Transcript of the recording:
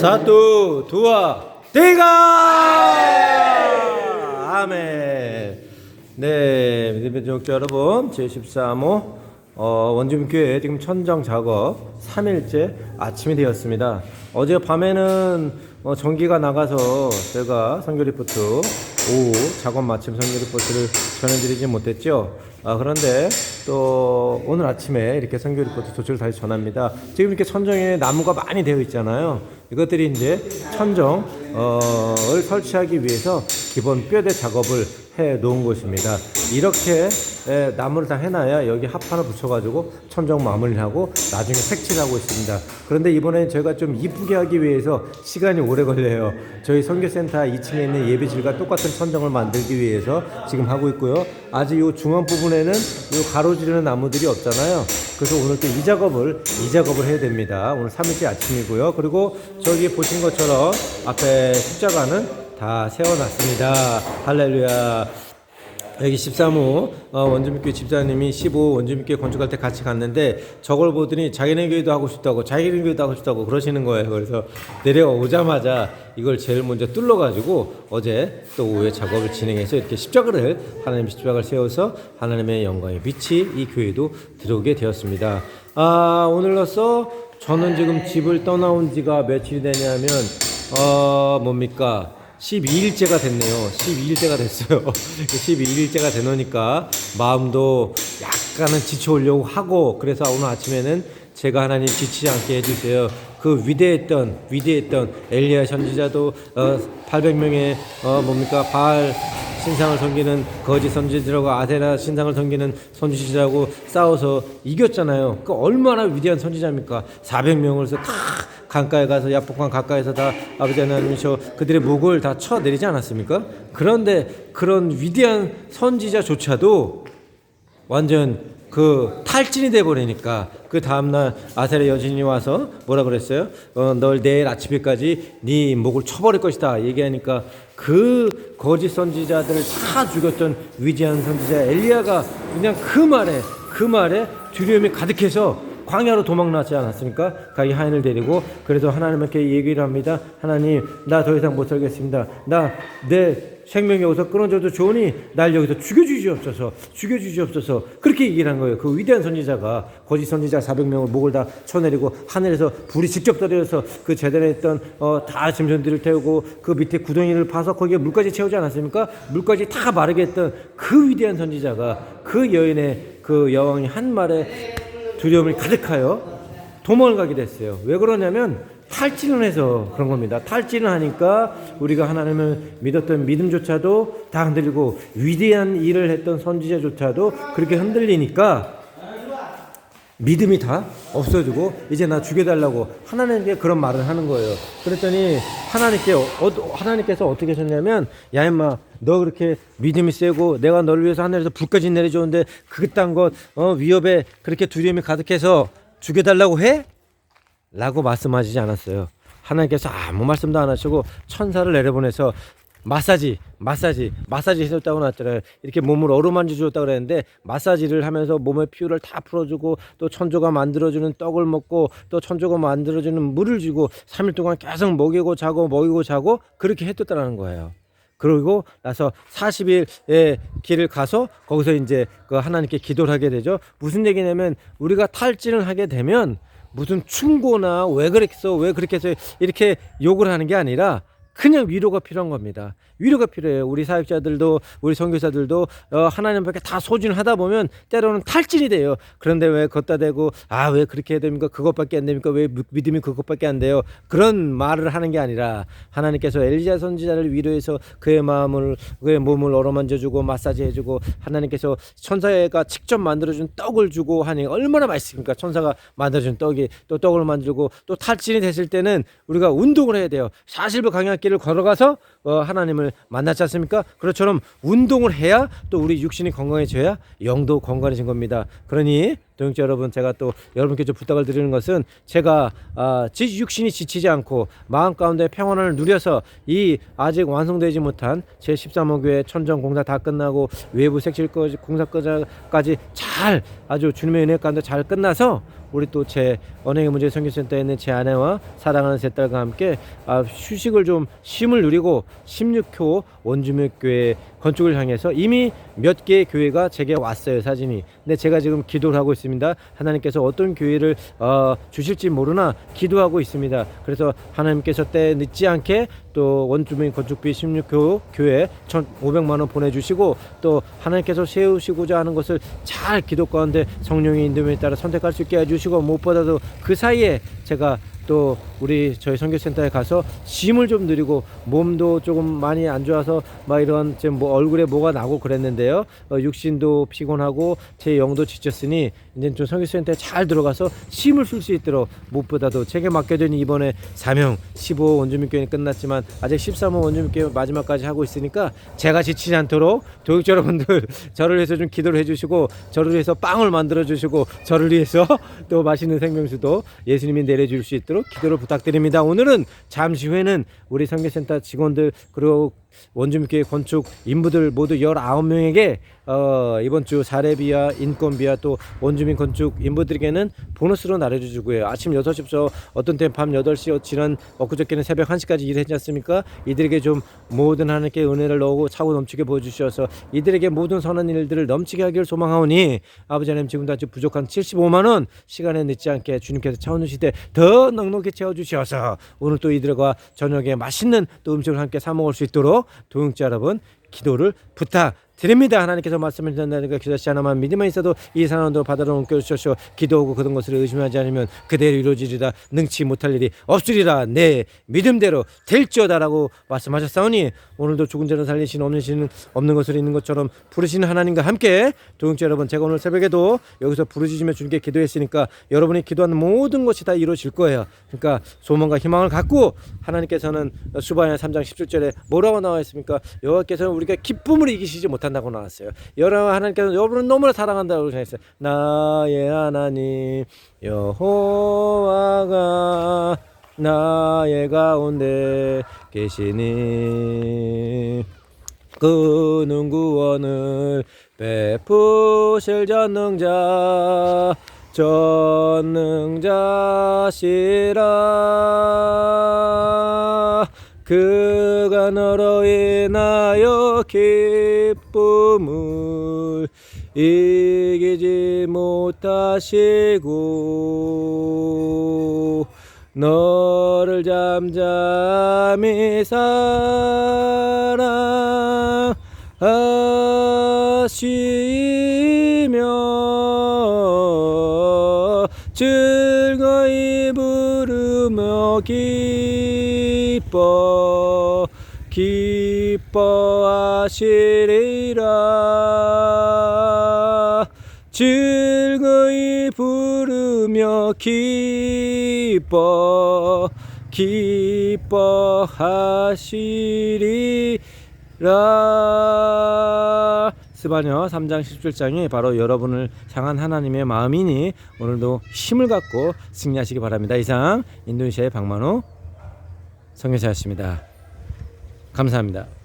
사또 두아 대가! 아멘. 네 믿음의 종교 여러분 제13호 어, 원주민교회 지금 천정 작업 3일째 아침이 되었습니다. 어제 밤에는 어, 전기가 나가서 제가 선교 리포트 오후 작업 마침 선교 리포트를 전해드리지 못했죠. 아, 그런데 또 오늘 아침에 이렇게 선교 리포트 도출을 다시 전합니다. 지금 이렇게 천정에 나무가 많이 되어 있잖아요. 이것들이 이제 천정 을 설치하기 위해서 기본 뼈대 작업을 해 놓은 곳입니다. 이렇게 에, 나무를 다 해놔야 여기 합판을 붙여가지고 천정 마무리하고 나중에 색칠하고 있습니다. 그런데 이번에 저희가 좀 이쁘게 하기 위해서 시간이 오래 걸려요. 저희 선교센터 2층에 있는 예배실과 똑같은 천정을 만들기 위해서 지금 하고 있고요. 아직 이 중앙 부분에는 이 가로지르는 나무들이 없잖아요. 그래서 오늘 또 이 작업을 이 작업을 해야 됩니다. 오늘 3일째 아침이고요. 그리고 저기 보신 것처럼 앞에 십자가는 다 세워놨습니다. 할렐루야. 여기 13호 어, 원주민교회 집사님이 15 원주민교회 건축할 때 같이 갔는데 저걸 보더니 자기네 교회도 하고 싶다고 자기네 교회도 하고 싶다고 그러시는 거예요. 그래서 내려오자마자 이걸 제일 먼저 뚫어가지고 어제 또 오후에 작업을 진행해서 이렇게 십자가를 하나님 십자가를 세워서 하나님의 영광의 빛이 이 교회도 들어오게 되었습니다. 아 오늘로써 저는 지금 집을 떠나온 지가 며칠이 되냐면 어 뭡니까 12일째가 됐네요. 12일째가 됐어요. 12일째가 되노니까 마음도 약간은 지쳐오려고 하고 그래서 오늘 아침에는 제가 하나님 지치지 않게 해주세요. 그 위대했던 위대했던 엘리야 선지자도 어, 800명의 어, 뭡니까 바알 신상을 섬기는 거짓 선지자들하고 아세라 신상을 섬기는 선지자하고 싸워서 이겼잖아요. 그 얼마나 위대한 선지자입니까? 400명을 다 강가에 가서 야복강 가까이서 다 아버지 하나님이셔 그들의 목을 다 쳐 내리지 않았습니까? 그런데 그런 위대한 선지자조차도 완전 그 탈진이 돼 버리니까 그 다음 날 아셀의 여신이 와서 뭐라 그랬어요? 어, 널 내일 아침에까지 네 목을 쳐버릴 것이다 얘기하니까 그 거짓 선지자들을 다 죽였던 위대한 선지자 엘리야가 그냥 그 말에 그 말에 두려움이 가득해서 광야로 도망나지 않았습니까? 가히 하인을 데리고 그래서 하나님께 얘기를 합니다. 하나님 나 더 이상 못 살겠습니다. 나 내 생명이 여기서 끊어져도 좋으니 날 여기서 죽여주시옵소서 죽여주시옵소서 그렇게 얘기를 한 거예요. 그 위대한 선지자가 거짓 선지자 400명을 목을 다 쳐내리고 하늘에서 불이 직접 떨어져서 그 재단에 있던 어, 다 짐승들을 태우고 그 밑에 구덩이를 파서 거기에 물까지 채우지 않았습니까? 물까지 다 마르게 했던 그 위대한 선지자가 그 여인의 그 여왕이 한 말에 두려움을 가득하여 도망을 가게 됐어요. 왜 그러냐면 탈진을 해서 그런 겁니다. 탈진을 하니까 우리가 하나님을 믿었던 믿음조차도 다 흔들리고 위대한 일을 했던 선지자조차도 그렇게 흔들리니까 믿음이 다 없어지고 이제 나 죽여달라고 하나님께 그런 말을 하는 거예요. 그랬더니 하나님께 어, 하나님께서 어떻게 하셨냐면 야 임마 너 그렇게 믿음이 세고 내가 너를 위해서 하늘에서 불까지 내려줬는데 그딴 것 어, 위협에 그렇게 두려움이 가득해서 죽여달라고 해? 라고 말씀하시지 않았어요. 하나님께서 아무 말씀도 안 하시고 천사를 내려보내서 마사지, 마사지, 마사지 해줬다고 나왔잖아요. 이렇게 몸을 어루만져 주었다고 그랬는데 마사지를 하면서 몸의 피로를 다 풀어주고 또 천조가 만들어주는 떡을 먹고 또 천조가 만들어주는 물을 주고 3일 동안 계속 먹이고 자고 먹이고 자고 그렇게 해줬다는 거예요. 그리고 나서 40일의 길을 가서 거기서 이제 그 하나님께 기도를 하게 되죠. 무슨 얘기냐면 우리가 탈진을 하게 되면 무슨 충고나 왜 그랬어 왜 그렇게 해서 이렇게 욕을 하는 게 아니라 그냥 위로가 필요한 겁니다. 위로가 필요해요. 우리 사역자들도 우리 선교사들도 어, 하나님 밖에 다 소진하다 보면 때로는 탈진이 돼요. 그런데 왜 걷다 대고 아 왜 그렇게 해야 됩니까? 그것밖에 안 됩니까? 왜 믿음이 그것밖에 안 돼요? 그런 말을 하는 게 아니라 하나님께서 엘리자 선지자를 위로해서 그의 마음을 그의 몸을 어루만져주고 마사지해주고 하나님께서 천사가 직접 만들어준 떡을 주고 하니 얼마나 맛있습니까? 천사가 만들어준 떡이 또 떡을 만들고 또 탈진이 됐을 때는 우리가 운동을 해야 돼요. 40일 강약길 을 걸어가서 어, 하나님을 만났지 않습니까? 그렇처럼 운동을 해야 또 우리 육신이 건강해져야 영도 건강해진 겁니다. 그러니 동역자 여러분 제가 또 여러분께 좀 부탁을 드리는 것은 제가 아, 지 육신이 지치지 않고 마음 가운데 평안을 누려서 이 아직 완성되지 못한 제 13호 교회 천정 공사 다 끝나고 외부 색칠 공사까지 잘 아주 주님의 은혜 가운데 잘 끝나서 우리 또 제 언행의 문제 선교센터에 있는 제 아내와 사랑하는 세 딸과 함께 아, 휴식을 좀 쉼을 누리고 16호 원주민 교회 건축을 향해서 이미 몇 개의 교회가 제게 왔어요 사진이. 근데 제가 지금 기도를 하고 있습니다. 하나님께서 어떤 교회를 어, 주실지 모르나 기도하고 있습니다. 그래서 하나님께서 때 늦지 않게 또 원주민 건축비 16교 교회 1,500만 원 보내주시고 또 하나님께서 세우시고자 하는 것을 잘 기도 가운데 성령의 인도에 따라 선택할 수 있게 해주시고 무엇보다도 그 사이에 제가 또 우리 저희 선교센터에 가서 쉼을 좀 누리고 몸도 조금 많이 안 좋아서 막 이런 지금 뭐 얼굴에 뭐가 나고 그랬는데요. 어, 육신도 피곤하고 제 영도 지쳤으니 이제 좀 선교센터에 잘 들어가서 쉼을 쉴수 있도록 무엇보다도 제게 맡겨진 이번에 사명 15 원주민교회는 끝났지만 아직 13호 원주민교회 마지막까지 하고 있으니까 제가 지치지 않도록 교육자 여러분들 저를 위해서 좀 기도를 해주시고 저를 위해서 빵을 만들어 주시고 저를 위해서 또 맛있는 생명수도 예수님이 내려줄 수 있도록 기도를 부탁드립니다. 오늘은 잠시 후에는 우리 선교센터 직원들 그리고 원주민교회 건축 인부들 모두 19명에게 어, 이번 주 사례비와 인건비와 또 원주민 건축 인부들에게는 보너스로 나눠주고요. 아침 6시부터 어떤 때는 밤 8시 지난 엊그저께는 새벽 1시까지 일했지 않습니까? 이들에게 좀 모든 하나님께 은혜를 넣고 차고 넘치게 보여주셔서 이들에게 모든 선한 일들을 넘치게 하기를 소망하오니 아버지 하나님 지금도 아주 부족한 75만 원 시간에 늦지 않게 주님께서 차원주시되 더 넉넉히 채워주셔서 오늘 또 이들과 저녁에 맛있는 또 음식을 함께 사 먹을 수 있도록 도용자 여러분 기도를 부탁 드립니다. 하나님께서 말씀을 전하니까 기도시 하나만 믿음만 있어도 이 상황도 바다로 옮겨주셔서 기도하고 그런 것을 의심하지 않으면 그대로 이루어지리라 능치 못할 일이 없으리라 내 믿음대로 될지어다라고 말씀하셨사오니 오늘도 죽은 자를 살리신 없는 신 없는 것을 있는 것처럼 부르시는 하나님과 함께 도용자 여러분 제가 오늘 새벽에도 여기서 부르짖으며 주님께 기도했으니까 여러분이 기도하는 모든 것이 다 이루어질 거예요. 그러니까 소망과 희망을 갖고 하나님께서는 수바야 3장 17절에 뭐라고 나와 있습니까? 여호와께서는 우리가 기쁨을 이기시지 못한 다고 나왔어요. 여러분 하나님께서 여러분을 너무나 사랑한다고 했어요. 나의 하나님 여호와가 나의 가운데 계시니 그는 구원을 베푸실 전능자 전능자시라 그가 너로 인하여 기쁨을 이기지 못하시고 너를 잠잠히 사랑하시며 부르며 기뻐 기뻐하시리라. 즐거이 부르며 기뻐 기뻐하시리라 스바녀 3장 17장이 바로 여러분을 향한 하나님의 마음이니 오늘도 힘을 갖고 승리하시기 바랍니다. 이상 인도네시아의 박만호 성교사였습니다. 감사합니다.